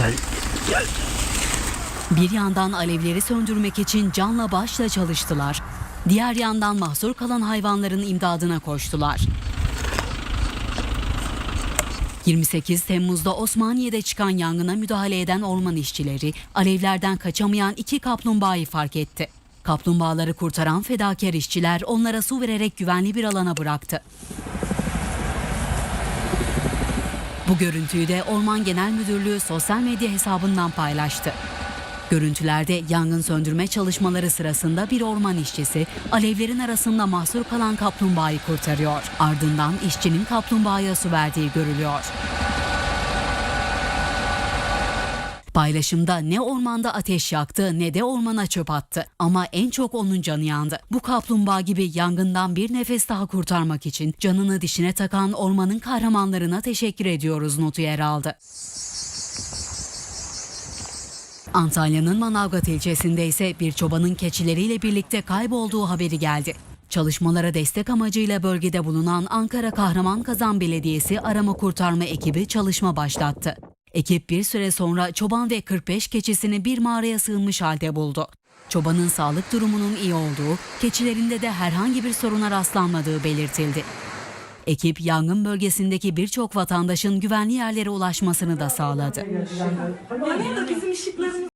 Gel. Gel. Bir yandan alevleri söndürmek için canla başla çalıştılar. Diğer yandan mahsur kalan hayvanların imdadına koştular. 28 Temmuz'da Osmaniye'de çıkan yangına müdahale eden orman işçileri alevlerden kaçamayan iki kaplumbağayı fark etti. Kaplumbağaları kurtaran fedakar işçiler onlara su vererek güvenli bir alana bıraktı. Bu görüntüyü de Orman Genel Müdürlüğü sosyal medya hesabından paylaştı. Görüntülerde yangın söndürme çalışmaları sırasında bir orman işçisi alevlerin arasında mahsur kalan kaplumbağayı kurtarıyor. Ardından işçinin kaplumbağaya su verdiği görülüyor. Paylaşımda ne ormanda ateş yaktı ne de ormana çöp attı. Ama en çok onun canı yandı. Bu kaplumbağa gibi yangından bir nefes daha kurtarmak için canını dişine takan ormanın kahramanlarına teşekkür ediyoruz notu yer aldı. Antalya'nın Manavgat ilçesinde ise bir çobanın keçileriyle birlikte kaybolduğu haberi geldi. Çalışmalara destek amacıyla bölgede bulunan Ankara Kahraman Kazan Belediyesi arama kurtarma ekibi çalışma başlattı. Ekip bir süre sonra çoban ve 45 keçisini bir mağaraya sığınmış halde buldu. Çobanın sağlık durumunun iyi olduğu, keçilerinde de herhangi bir soruna rastlanmadığı belirtildi. Ekip yangın bölgesindeki birçok vatandaşın güvenli yerlere ulaşmasını da sağladı.